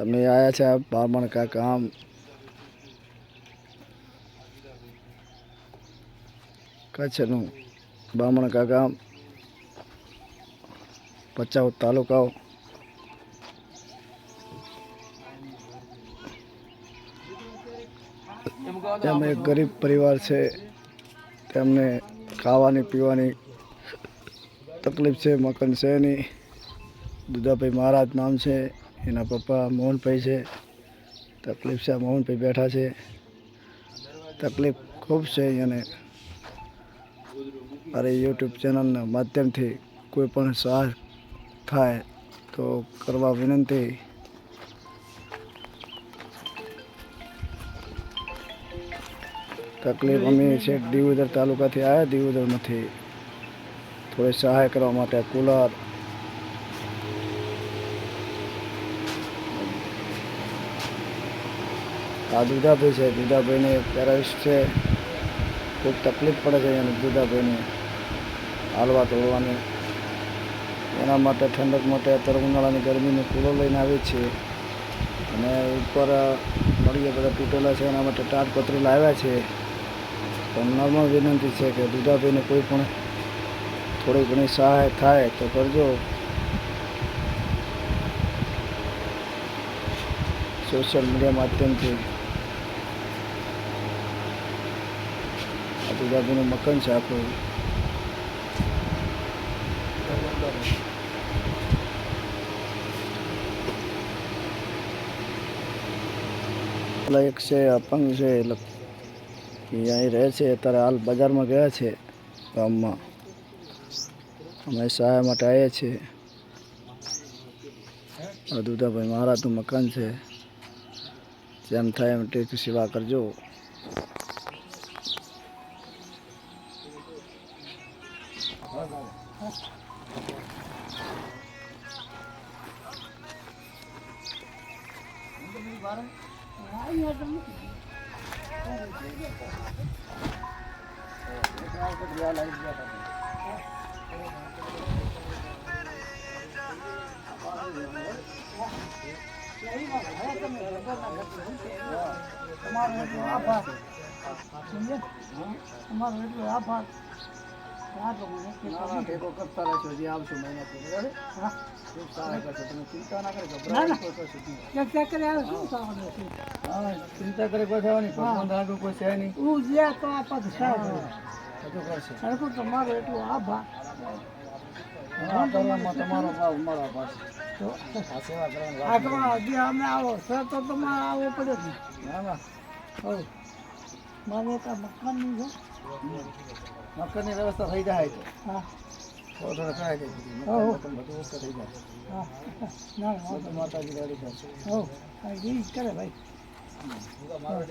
અમે આવ્યા છે બામણ કા કામ કચ્છનું બામણ કા ગામ ભચાઉ તાલુકાઓ. તેમ એક ગરીબ પરિવાર છે. તેમને ખાવાની પીવાની તકલીફ છે, મકાન છે નહીં. દુધાભાઈ મહારાજ નામ છે. એના પપ્પા મોહનભાઈ છે. તકલીફ છે મોહનભાઈ બેઠા છે. તકલીફ ખૂબ છે અને મારી યુટ્યુબ ચેનલના માધ્યમથી કોઈ પણ સહાય થાય તો કરવા વિનંતી. તકલીફ અમે છે, દીવદર તાલુકાથી આવ્યા દીવદરમાંથી. થોડી સહાય કરવા માટે કુલર આ દુધાભાઈ છે. દુધાભાઈને પેરાલિસ છે. ખૂબ તકલીફ પડે છે અને દુધાભાઈને હાલવા તોડવાની. એના માટે ઠંડક માટે અત્યારે ઉનાળાની ગરમીનું કૂલો લઈને આવે છીએ. અને ઉપર મળીએ બધા તૂટેલા છે. એના માટે તાડપત્રી લાવ્યા છે. પણ નર્મ વિનંતી છે કે દુધાભાઈને કોઈ પણ થોડી ઘણી સહાય થાય તો કરજો. સોશિયલ મીડિયા માધ્યમથી આ દુધાભાઈનું મકાન છે આપણું. એક છે, અપંગ છે, એટલે અહીં રહે છે. અત્યારે હાલ બજારમાં ગયા છે ગામમાં. અમે સહાય માટે આવ્યા છીએ. દુધાભાઈ મહારાજનું મકાન છે. જેમ થાય એમ ટેક સેવા કરજો. તમારો એટલો આભાર. સમજે તમારો આભાર ના ના ટેકો કરતા રહેશો હજી આવશું બરાબર? હા. ખૂબ સારા કરશો તમે ચિંતા ના કરી ના, ગભરાવું ના. કોઈ કશું નહીં. ક્યાંક ક્યાંક કરે આવે શું હા. ચિંતા કરે કોઈ થવાની ભગવાન આગળ કોઈ છે નહીં. હું જ્યાં તો આ પગ કરશે. ખરેખર તમારો એટલો આભાર. તમારો ભાવ મારા પાસે. તો સેવા કરવાની આ હજી અમે આવો સર તો તમારે આવવો પડે જ ને. ના મારે તો મકાનની છે. મકાનની વ્યવસ્થા થઈ જાય તો. હા. થોડો થાય. બધું બધું થઈ જાય. હા. ના ના. તો માતાજી ગાડી કરશે હવ એ કરે ભાઈ. મારો